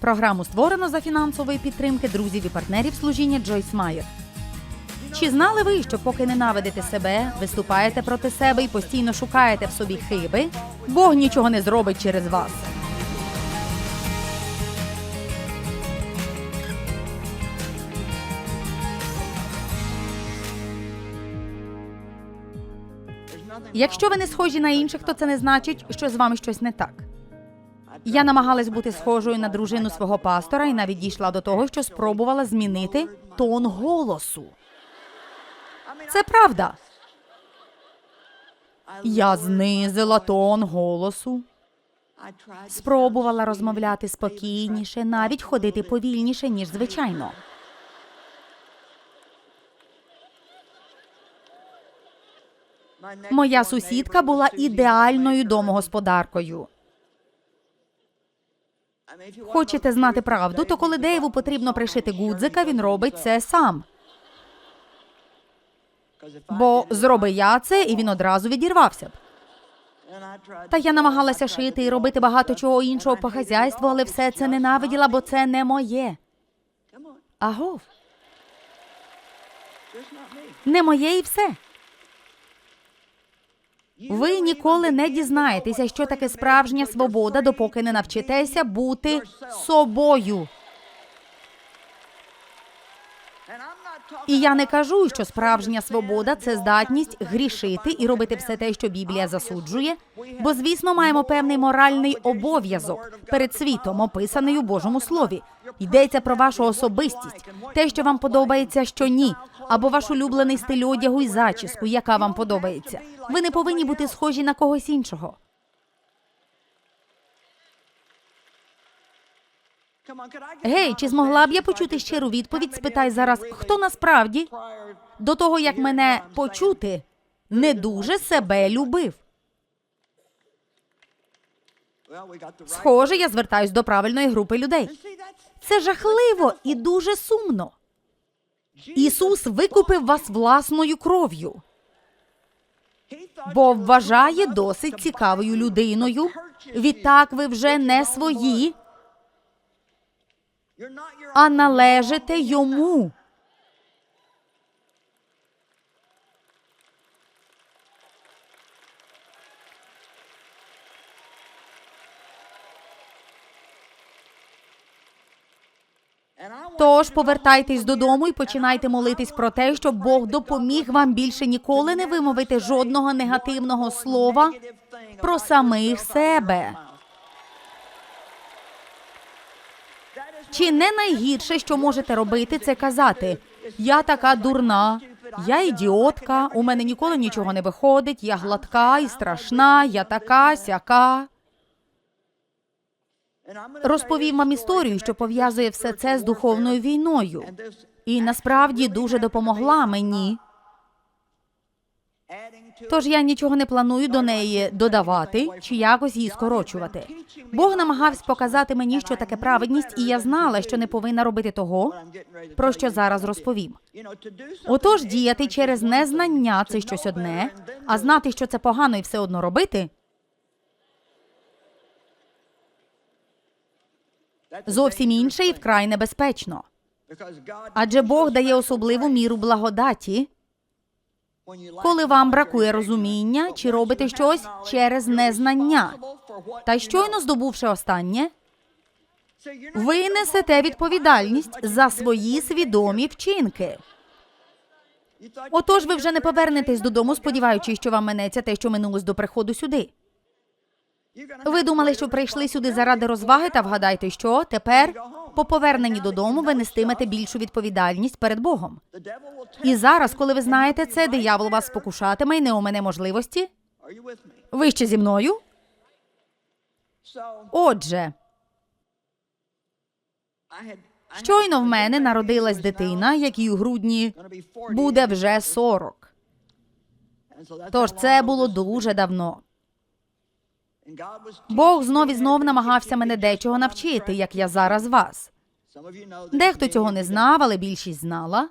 Програму створено за фінансової підтримки друзів і партнерів служіння Джойс Майер. Чи знали ви, що поки ненавидите себе, виступаєте проти себе і постійно шукаєте в собі хиби, Бог нічого не зробить через вас. Якщо ви не схожі на інших, то це не значить, що з вами щось не так. Я намагалась бути схожою на дружину свого пастора і навіть дійшла до того, що спробувала змінити тон голосу. Це правда. Я знизила тон голосу, спробувала розмовляти спокійніше, навіть ходити повільніше, ніж звичайно. Моя сусідка була ідеальною домогосподаркою. Хочете знати правду, то коли Дейву потрібно пришити гудзика, він робить це сам. Бо зроби я це, і він одразу відірвався б. Та я намагалася шити і робити багато чого іншого по хазяйству, але все це ненавиділа, бо це не моє. Агов. Не моє і все. Ви ніколи не дізнаєтеся, що таке справжня свобода, допоки не навчитеся бути собою. І я не кажу, що справжня свобода це здатність грішити і робити все те, що Біблія засуджує. Бо, звісно, маємо певний моральний обов'язок перед світом, описаний у Божому слові. Йдеться про вашу особистість, те, що вам подобається, що ні, або ваш улюблений стиль одягу і зачіску, яка вам подобається. Ви не повинні бути схожі на когось іншого. Гей, чи змогла б я почути щиру відповідь? Спитай зараз, хто насправді до того, як мене почути, не дуже себе любив. Схоже, я звертаюсь до правильної групи людей. Це жахливо і дуже сумно. Ісус викупив вас власною кров'ю, бо вважає досить цікавою людиною. Відтак ви вже не свої, а належите йому. Тож повертайтесь додому і починайте молитись про те, щоб Бог допоміг вам більше ніколи не вимовити жодного негативного слова про самих себе. Чи не найгірше, що можете робити, це казати: я така дурна, я ідіотка, у мене ніколи нічого не виходить, я гладка і страшна, я така, сяка. Розповім вам історію, що пов'язує все це з духовною війною, і насправді дуже допомогла мені. Тож я нічого не планую до неї додавати чи якось її скорочувати. Бог намагався показати мені, що таке праведність, і я знала, що не повинна робити того, про що зараз розповім. Отож, діяти через незнання це щось одне, а знати, що це погано і все одно робити. Зовсім інше і вкрай небезпечно. Адже Бог дає особливу міру благодаті, коли вам бракує розуміння чи робите щось через незнання. Та щойно здобувши останнє, ви несете відповідальність за свої свідомі вчинки. Отож, ви вже не повернетесь додому, сподіваючись, що вам минеться те, що минулось до приходу сюди. Ви думали, що прийшли сюди заради розваги, та вгадайте, що тепер, по поверненні додому, ви нестимете більшу відповідальність перед Богом. І зараз, коли ви знаєте це, диявол вас спокушатиме і не у мене можливості. Ви ще зі мною? Отже, щойно в мене народилась дитина, якій у грудні буде вже 40. Тож це було дуже давно. Бог знов і знов намагався мене дечого навчити, як я зараз вас. Дехто цього не знав, але більшість знала.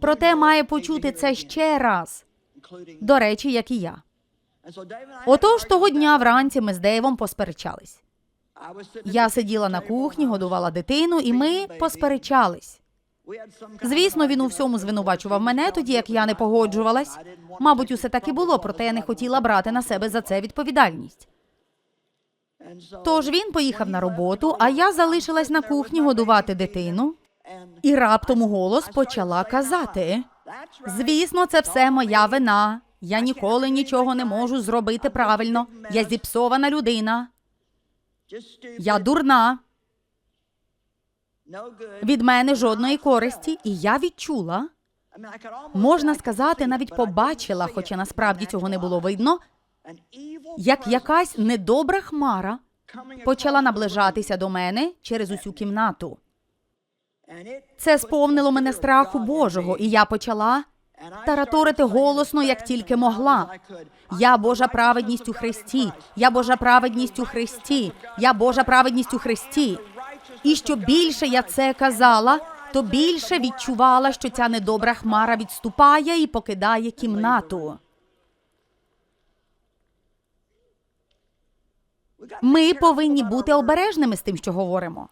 Проте має почути це ще раз. До речі, як і я. Отож того дня вранці ми з Дейвом посперечались. Я сиділа на кухні, годувала дитину, і ми посперечались. Звісно, він у всьому звинувачував мене, тоді як я не погоджувалась. Мабуть, усе так і було, проте я не хотіла брати на себе за це відповідальність. Тож він поїхав на роботу, а я залишилась на кухні годувати дитину, і раптом голос почала казати: Звісно, це все моя вина. Я ніколи нічого не можу зробити правильно. Я зіпсована людина. Я дурна. Від мене жодної користі, і я відчула, можна сказати, навіть побачила, хоча насправді цього не було видно, як якась недобра хмара почала наближатися до мене через усю кімнату. Це сповнило мене страху Божого, і я почала тараторити голосно, як тільки могла. Я Божа праведність у Христі, я Божа праведність у Христі, я Божа праведність у Христі. І що більше я це казала, то більше відчувала, що ця недобра хмара відступає і покидає кімнату. Ми повинні бути обережними з тим, що говоримо.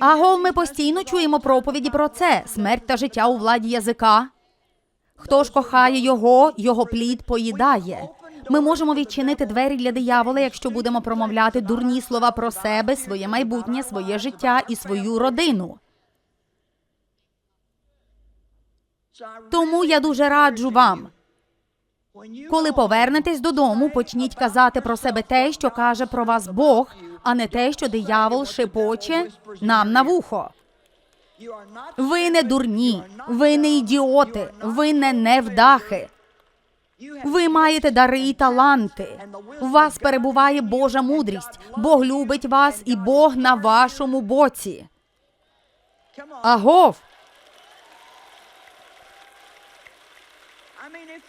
Аго, ми постійно чуємо проповіді про це: смерть та життя у владі язика. Хто ж кохає його, його плід поїдає. Ми можемо відчинити двері для диявола, якщо будемо промовляти дурні слова про себе, своє майбутнє, своє життя і свою родину. Тому я дуже раджу вам. Коли повернетесь додому, почніть казати про себе те, що каже про вас Бог, а не те, що диявол шепоче нам на вухо. Ви не дурні, ви не ідіоти, ви не невдахи. Ви маєте дари і таланти. У вас перебуває Божа мудрість. Бог любить вас, і Бог на вашому боці. Агов.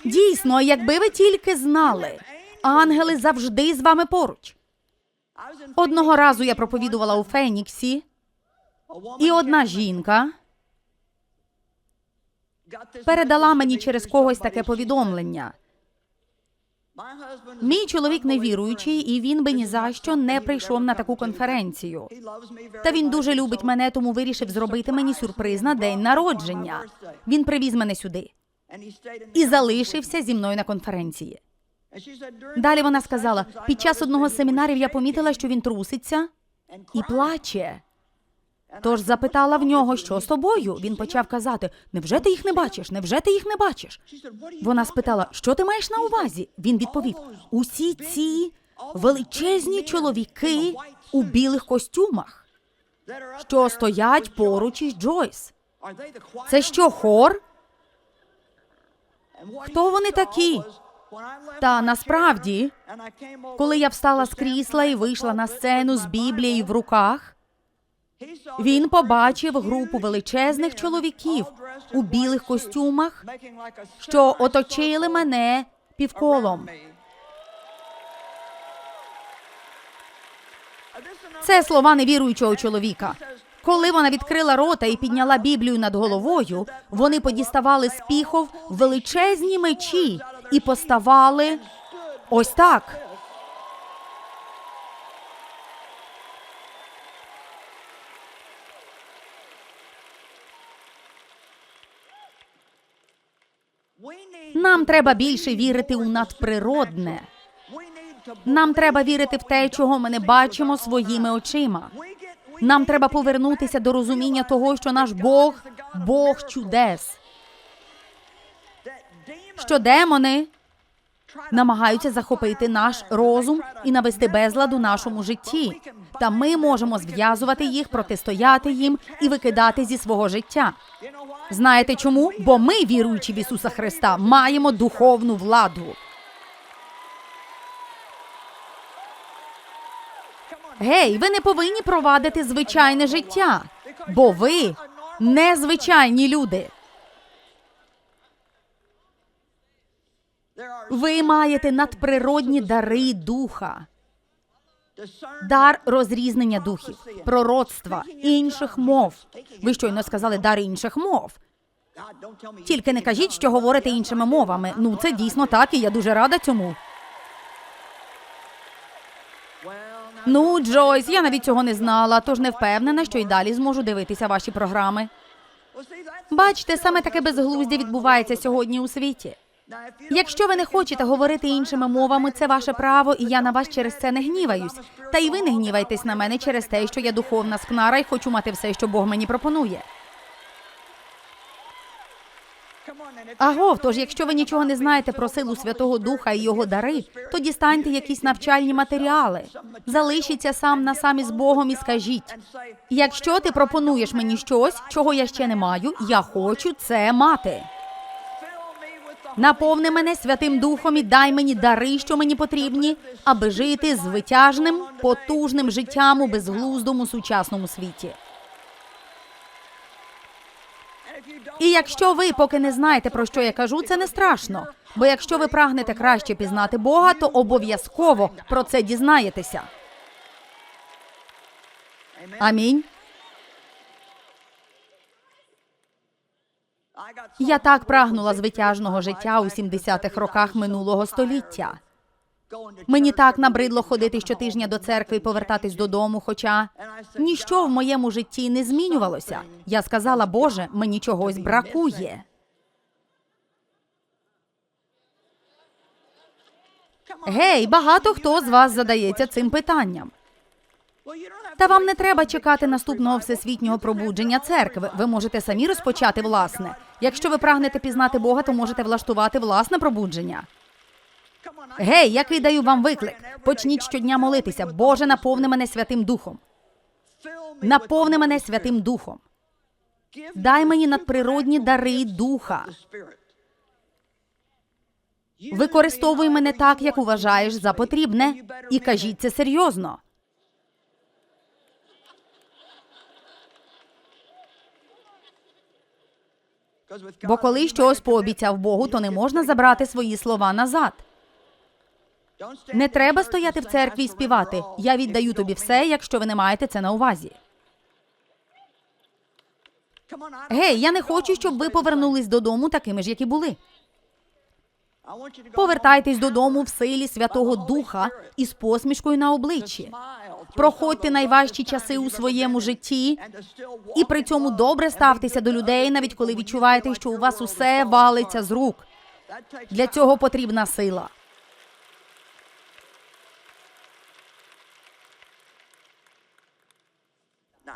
Дійсно, якби ви тільки знали, ангели завжди з вами поруч. Одного разу я проповідувала у Феніксі, і одна жінка передала мені через когось таке повідомлення. Мій чоловік невіруючий, і він би ні за що не прийшов на таку конференцію. Та він дуже любить мене, тому вирішив зробити мені сюрприз на день народження. Він привіз мене сюди і залишився зі мною на конференції. Далі вона сказала: під час одного з семінарів я помітила, що він труситься і плаче. Тож запитала в нього, що з тобою. Він почав казати: Невже ти їх не бачиш? Невже ти їх не бачиш? Вона спитала, що ти маєш на увазі? Він відповів: усі ці величезні чоловіки у білих костюмах, що стоять поруч із Джойс. Це що, хор? Хто вони такі? Та насправді, коли я встала з крісла і вийшла на сцену з Біблією в руках, він побачив групу величезних чоловіків у білих костюмах, що оточили мене півколом. Це слова невіруючого чоловіка. Коли вона відкрила рота і підняла Біблію над головою, вони подіставали з піхов величезні мечі і поставали ось так. Нам треба більше вірити у надприродне. Нам треба вірити в те, чого ми не бачимо своїми очима. Нам треба повернутися до розуміння того, що наш Бог Бог чудес. Що демони намагаються захопити наш розум і навести безлад у нашому житті. Та ми можемо зв'язувати їх, протистояти їм і викидати зі свого життя. Знаєте чому? Бо ми, віруючи в Ісуса Христа, маємо духовну владу. Гей, ви не повинні провадити звичайне життя, бо ви незвичайні люди. Ви маєте надприродні дари духа, дар розрізнення духів, пророцтва, інших мов. Ви щойно сказали дар інших мов. Тільки не кажіть, що говорите іншими мовами. Ну, це дійсно так, і я дуже рада цьому. Ну, Джойс, я навіть цього не знала, тож не впевнена, що й далі зможу дивитися ваші програми. Бачите, саме таке безглуздя відбувається сьогодні у світі. Якщо ви не хочете говорити іншими мовами, це ваше право, і я на вас через це не гніваюсь. Та й ви не гнівайтесь на мене через те, що я духовна скнара і хочу мати все, що Бог мені пропонує. Агов, тож якщо ви нічого не знаєте про силу Святого Духа і його дари, то дістаньте якісь навчальні матеріали. Залишіться сам на самі з Богом і скажіть: якщо ти пропонуєш мені щось, чого я ще не маю, я хочу це мати. Наповни мене Святим Духом і дай мені дари, що мені потрібні, аби жити звитяжним, потужним життям у безглуздому сучасному світі. І якщо ви поки не знаєте, про що я кажу, це не страшно. Бо якщо ви прагнете краще пізнати Бога, то обов'язково про це дізнаєтеся. Амінь. Я так прагнула звитяжного життя у 70-х роках минулого століття. Мені так набридло ходити щотижня до церкви і повертатись додому. Хоча ніщо в моєму житті не змінювалося. Я сказала, Боже, мені чогось бракує. Гей, багато хто з вас задається цим питанням. Та вам не треба чекати наступного всесвітнього пробудження церкви. Ви можете самі розпочати власне. Якщо ви прагнете пізнати Бога, то можете влаштувати власне пробудження. Гей, я кидаю вам виклик. Почніть щодня молитися. Боже, наповни мене Святим Духом. Наповни мене Святим Духом. Дай мені надприродні дари духа. Використовуй мене так, як вважаєш за потрібне, і кажіть це серйозно. Бо коли щось пообіцяв Богу, то не можна забрати свої слова назад. Не треба стояти в церкві і співати. Я віддаю тобі все, якщо ви не маєте це на увазі. Гей, я не хочу, щоб ви повернулись додому такими ж, як і були. Повертайтесь додому в силі Святого Духа і з посмішкою на обличчі. Проходьте найважчі часи у своєму житті, і при цьому добре ставтеся до людей, навіть коли відчуваєте, що у вас усе валиться з рук. Для цього потрібна сила.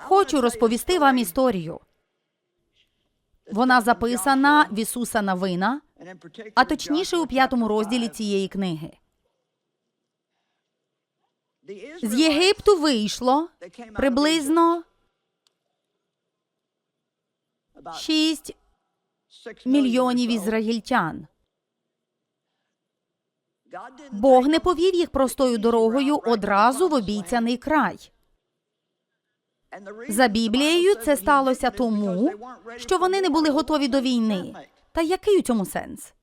Хочу розповісти вам історію. Вона записана в Ісуса Навина, а точніше у п'ятому розділі цієї книги. З Єгипту вийшло приблизно 6 мільйонів ізраїльтян. Бог не повів їх простою дорогою одразу в обіцяний край. За Біблією це сталося тому, що вони не були готові до війни. Та який у цьому сенс?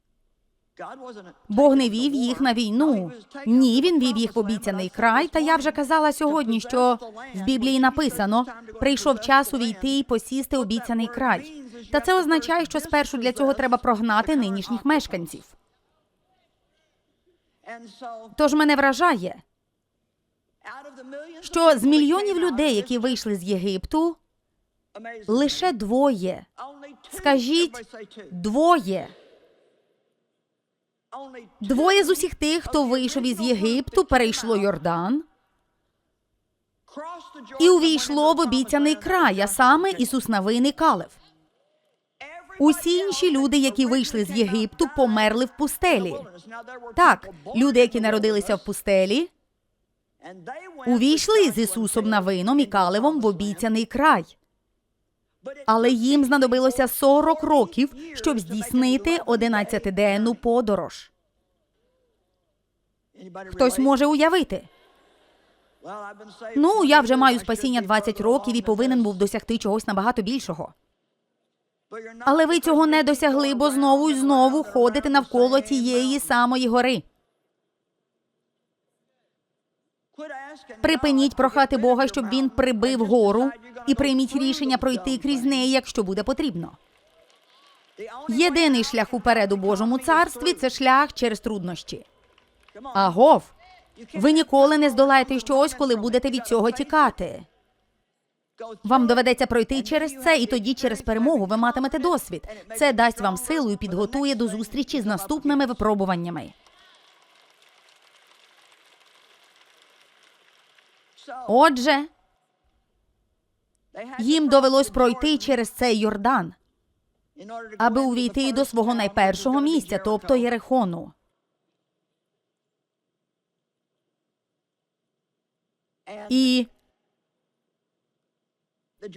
Бог не вів їх на війну. Ні, він вів їх в обіцяний край. Та я вже казала сьогодні, що в Біблії написано: прийшов час увійти і посісти обіцяний край. Та це означає, що спершу для цього треба прогнати нинішніх мешканців. Тож мене вражає, що з мільйонів людей, які вийшли з Єгипту, лише двоє. Скажіть, двоє. Двоє з усіх тих, хто вийшов із Єгипту, перейшло Йордан і увійшло в обіцяний край, а саме Ісус Навин і Калев. Усі інші люди, які вийшли з Єгипту, померли в пустелі. Так, люди, які народилися в пустелі, увійшли з Ісусом Навином і Калевом в обіцяний край. Але їм знадобилося 40 років, щоб здійснити 11-денну подорож. Хтось може уявити. Ну, я вже маю спасіння 20 років і повинен був досягти чогось набагато більшого. Але ви цього не досягли, бо знову і знову ходите навколо тієї самої гори. Припиніть прохати Бога, щоб він прибив гору, і прийміть рішення пройти крізь неї, якщо буде потрібно. Єдиний шлях уперед у Божому царстві це шлях через труднощі. Агов, Ви ніколи не здолаєте щось, коли будете від цього тікати. Вам доведеться пройти через це, і тоді через перемогу ви матимете досвід. Це дасть вам силу і підготує до зустрічі з наступними випробуваннями. Отже, їм довелось пройти через цей Йордан, аби увійти до свого найпершого місця, тобто Єрихону. І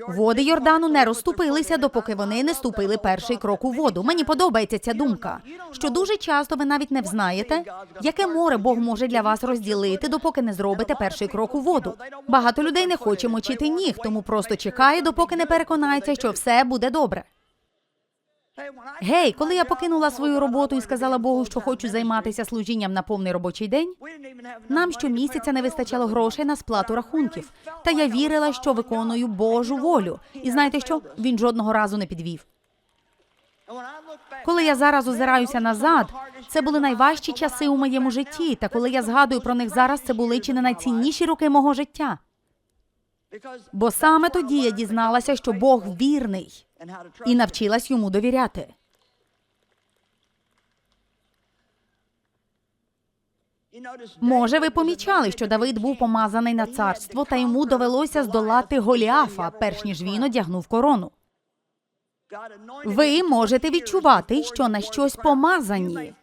води Йордану не розступилися, допоки вони не ступили перший крок у воду. Мені подобається ця думка, що дуже часто ви навіть не взнаєте, яке море Бог може для вас розділити, допоки не зробите перший крок у воду. Багато людей не хоче мочити ніг, тому просто чекає, допоки не переконається, що все буде добре. Гей, коли я покинула свою роботу і сказала Богу, що хочу займатися служінням на повний робочий день, нам щомісяця не вистачало грошей на сплату рахунків. Та я вірила, що виконую Божу волю. І знаєте що? Він жодного разу не підвів. Коли я зараз озираюся назад, це були найважчі часи у моєму житті. Та коли я згадую про них зараз, це були чи не найцінніші роки мого життя. Бо саме тоді я дізналася, що Бог вірний і навчилась йому довіряти. Може, ви помічали, що Давид був помазаний на царство, та йому довелося здолати Голіафа, перш ніж він одягнув корону. Ви можете відчувати, що на щось помазані,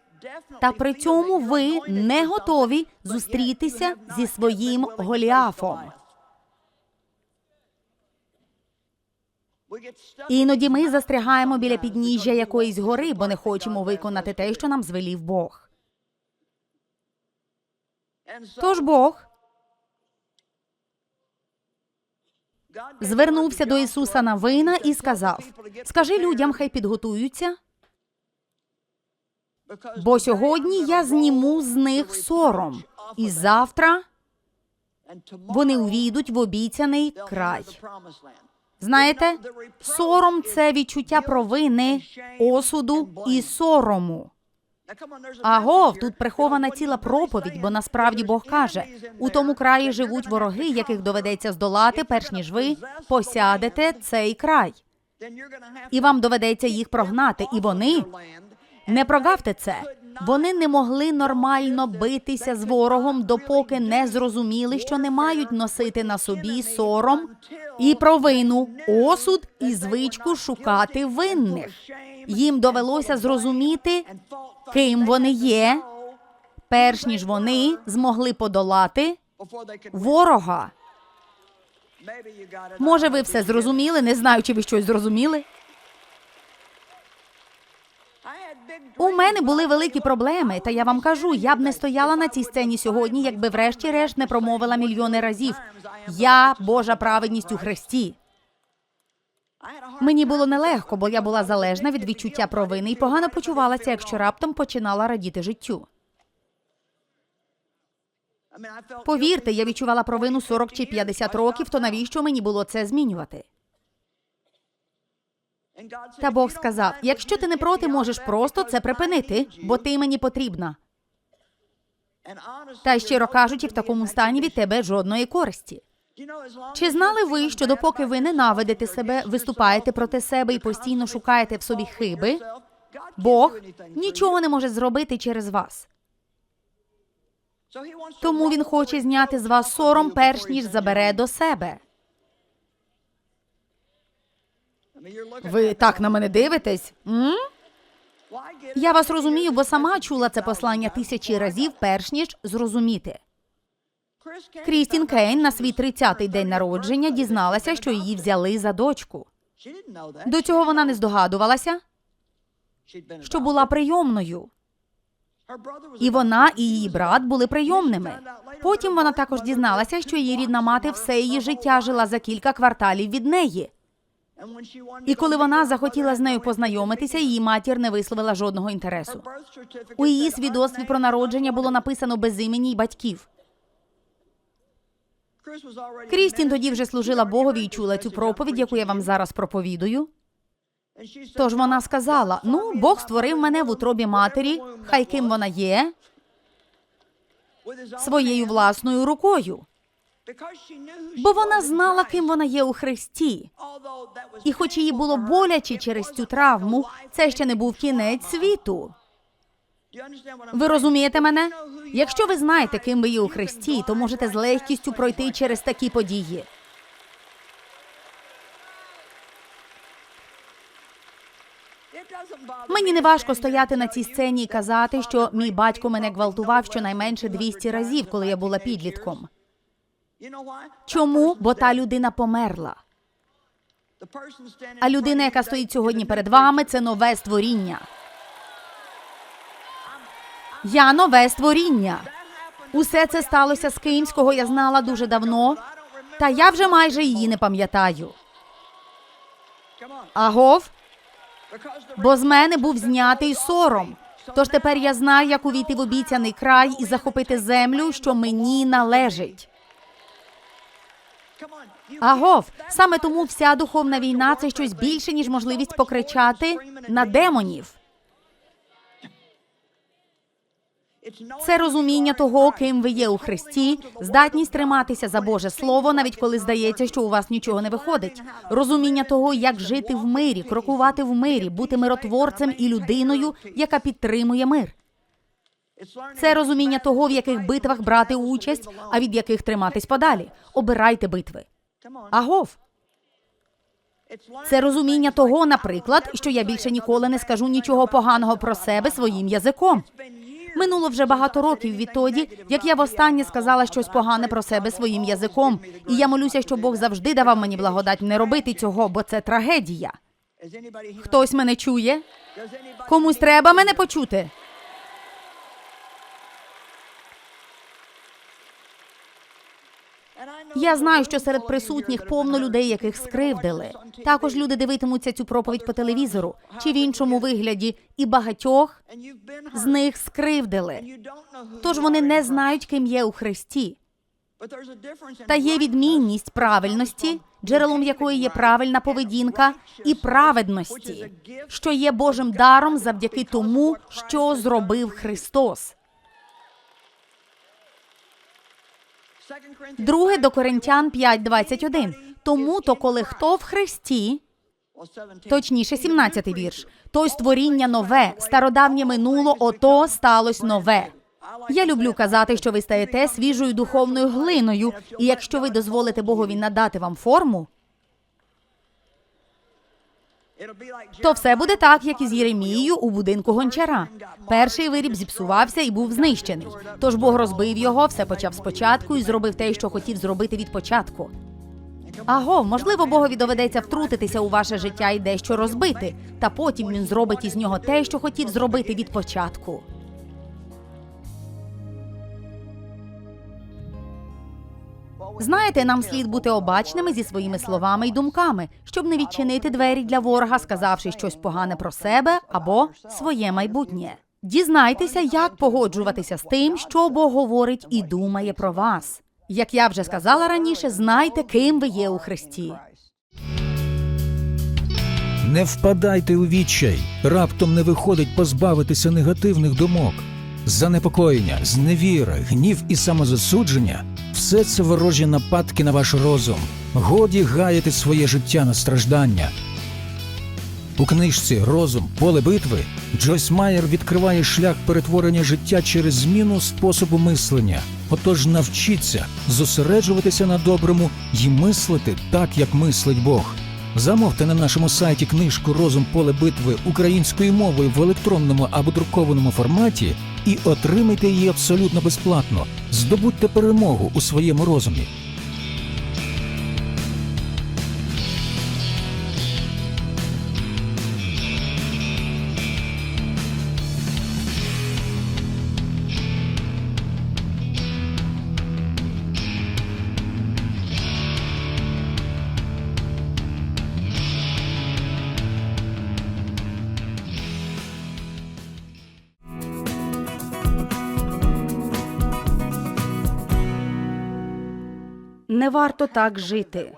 та при цьому ви не готові зустрітися зі своїм Голіафом. Іноді ми застрягаємо біля підніжжя якоїсь гори, бо не хочемо виконати те, що нам звелів Бог. Тож Бог звернувся до Ісуса на вина і сказав: Скажи людям, хай підготуються, бо сьогодні я зніму з них сором, і завтра вони увійдуть в обіцяний край. Знаєте, сором це відчуття провини, осуду і сорому. Агов, тут прихована ціла проповідь, бо насправді Бог каже: у тому краї живуть вороги, яких доведеться здолати, перш ніж ви посядете цей край. І вам доведеться їх прогнати. І вони не прогавте це. Вони не могли нормально битися з ворогом, допоки не зрозуміли, що не мають носити на собі сором і провину, осуд і звичку шукати винних. Їм довелося зрозуміти, ким вони є, перш ніж вони змогли подолати ворога. Може, ви все зрозуміли? Не знаю, чи ви щось зрозуміли. У мене були великі проблеми, та я вам кажу, я б не стояла на цій сцені сьогодні, якби врешті-решт не промовила мільйони разів. Я Божа праведність у Христі. Мені було нелегко, бо я була залежна від відчуття провини і погано почувалася, якщо раптом починала радіти життю. Повірте, я відчувала провину 40 чи 50 років, то навіщо мені було це змінювати? Та Бог сказав: якщо ти не проти, можеш просто це припинити, бо ти мені потрібна. Та щиро кажучи, в такому стані від тебе жодної користі. Чи знали ви, що допоки ви ненавидите себе, виступаєте проти себе і постійно шукаєте в собі хиби, Бог нічого не може зробити через вас. Тому він хоче зняти з вас сором, перш ніж забере до себе. Ви так на мене дивитесь? М? Я вас розумію, бо сама чула це послання тисячі разів, перш ніж зрозуміти. Крістін Кейн на свій 30-й день народження дізналася, що її взяли за дочку. До цього вона не здогадувалася, що була прийомною. І вона, і її брат були прийомними. Потім вона також дізналася, що її рідна мати все її життя жила за кілька кварталів від неї. І коли вона захотіла з нею познайомитися, її матір не висловила жодного інтересу. У її свідоцтві про народження було написано без імені й батьків. Крістін тоді вже служила Богові і чула цю проповідь, яку я вам зараз проповідую. Тож вона сказала: ну, Бог створив мене в утробі матері, хай ким вона є. своєю власною рукою, бо вона знала, ким вона є у Христі. І хоч їй було боляче через цю травму, це ще не був кінець світу. Ви розумієте мене? Якщо ви знаєте, ким ви є у Христі, то можете з легкістю пройти через такі події. Мені не важко стояти на цій сцені і казати, що мій батько мене гвалтував щонайменше 200 разів, коли я була підлітком. Чому? Бо та людина померла. А людина, яка стоїть сьогодні перед вами, це нове створіння. Я нове створіння. Усе це сталося з кимсь, кого я знала дуже давно, та я вже майже її не пам'ятаю. Агов, бо з мене був знятий сором. Тож тепер я знаю, як увійти в обіцяний край і захопити землю, що мені належить. Агов, саме тому вся духовна війна це щось більше, ніж можливість покричати на демонів. Це розуміння того, ким ви є у Христі, здатність триматися за Боже Слово, навіть коли здається, що у вас нічого не виходить. Розуміння того, як жити в мирі, крокувати в мирі, бути миротворцем і людиною, яка підтримує мир. Це розуміння того, в яких битвах брати участь, а від яких триматись подалі. Обирайте битви. Агов. Це розуміння того, наприклад, що я більше ніколи не скажу нічого поганого про себе своїм язиком. Минуло вже багато років відтоді, як я востаннє сказала щось погане про себе своїм язиком, і я молюся, що Бог завжди давав мені благодать не робити цього, бо це трагедія. Хтось мене чує? Комусь треба мене почути. Я знаю, що серед присутніх повно людей, яких скривдили. Також люди дивитимуться цю проповідь по телевізору чи в іншому вигляді, і багатьох з них скривдили. Тож вони не знають, ким є у Христі. Та є відмінність правильності, джерелом якої є правильна поведінка, і праведності, що є Божим даром завдяки тому, що зробив Христос. Друге до Коринтян 5.21. Тому то, коли хто в Христі, точніше, 17 вірш, той створіння нове, стародавнє минуло, ото сталось нове. Я люблю казати, що ви стаєте свіжою духовною глиною, і якщо ви дозволите Богові надати вам форму, то все буде так, як із Єремією у будинку гончара. Перший виріб зіпсувався і був знищений. Тож Бог розбив його, все почав спочатку і зробив те, що хотів зробити від початку. Аго, можливо, Богові доведеться втрутитися у ваше життя і дещо розбити, та потім він зробить із нього те, що хотів зробити від початку. Знаєте, нам слід бути обачними зі своїми словами й думками, щоб не відчинити двері для ворога, сказавши щось погане про себе або своє майбутнє. Дізнайтеся, як погоджуватися з тим, що Бог говорить і думає про вас. Як я вже сказала раніше, знайте, ким ви є у Христі. Не впадайте у відчай, раптом не виходить позбавитися негативних думок. Занепокоєння, зневіра, гнів і самозасудження все це ворожі нападки на ваш розум. Годі гаяти своє життя на страждання. У книжці Розум поле битви Джойс Майер відкриває шлях перетворення життя через зміну способу мислення. Отож навчіться зосереджуватися на доброму і мислити так, як мислить Бог. Замовте на нашому сайті книжку Розум поле битви українською мовою в електронному або друкованому форматі і отримайте її абсолютно безплатно. Здобудьте перемогу у своєму розумі. Варто так жити.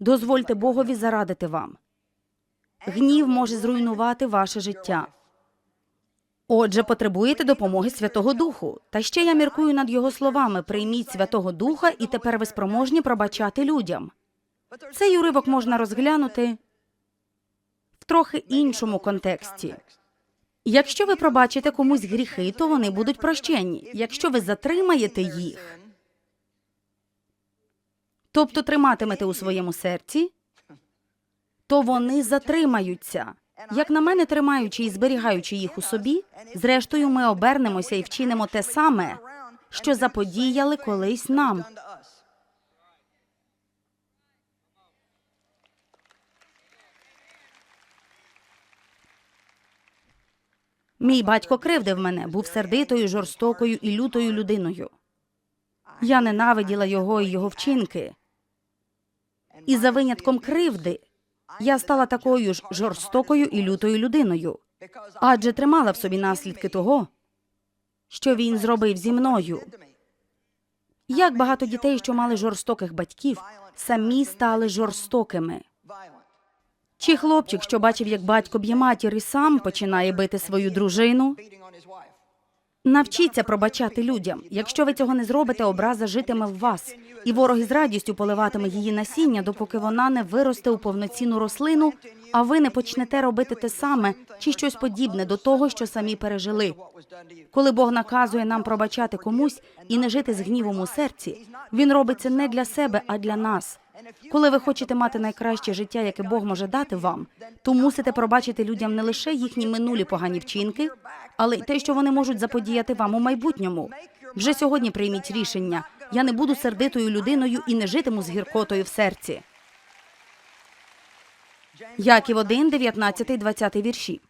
Дозвольте Богові зарадити вам. Гнів може зруйнувати ваше життя. Отже, потребуєте допомоги Святого Духу. Та ще я міркую над його словами: прийміть Святого Духа, і тепер ви спроможні пробачати людям. Цей уривок можна розглянути в трохи іншому контексті. Якщо ви пробачите комусь гріхи, то вони будуть прощені. Якщо ви затримаєте їх, тобто триматимете у своєму серці, то вони затримаються. Як на мене, тримаючи і зберігаючи їх у собі, зрештою ми обернемося і вчинимо те саме, що заподіяли колись нам. Мій батько кривдив мене, був сердитою, жорстокою і лютою людиною. Я ненавиділа його і його вчинки. І за винятком кривди я стала такою ж жорстокою і лютою людиною, адже тримала в собі наслідки того, що він зробив зі мною. Як багато дітей, що мали жорстоких батьків, самі стали жорстокими. Чи хлопчик, що бачив, як батько б'є матір і сам починає бити свою дружину, Навчіться пробачати людям. Якщо ви цього не зробите, образа житиме в вас, і ворог із радістю поливатиме її насіння, допоки вона не виросте у повноцінну рослину, а ви не почнете робити те саме чи щось подібне до того, що самі пережили. Коли Бог наказує нам пробачати комусь і не жити з гнівом у серці, він робить це не для себе, а для нас. Коли ви хочете мати найкраще життя, яке Бог може дати вам, то мусите пробачити людям не лише їхні минулі погані вчинки, але й те, що вони можуть заподіяти вам у майбутньому. Вже сьогодні прийміть рішення. Я не буду сердитою людиною і не житиму з гіркотою в серці. Яків 1, 19, 20 вірші.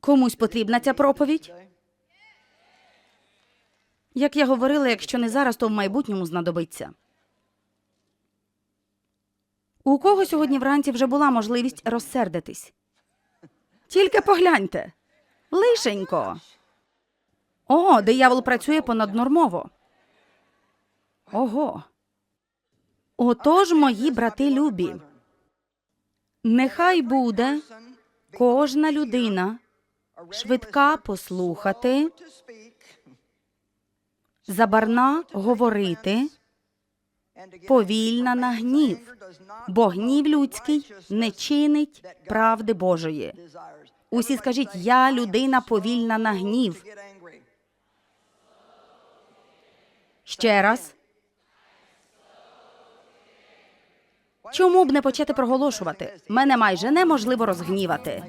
Комусь потрібна ця проповідь? Як я говорила, якщо не зараз, то в майбутньому знадобиться. У кого сьогодні вранці вже була можливість розсердитись? Тільки погляньте. Лишенько. О, диявол працює понаднормово. Ого. Отож, мої брати любі. Нехай буде кожна людина швидка послухати, забарна говорити, повільна на гнів, бо гнів людський не чинить правди Божої. Усі скажіть, я людина повільна на гнів. Ще раз. Чому б не почати проголошувати? Мене майже неможливо розгнівати.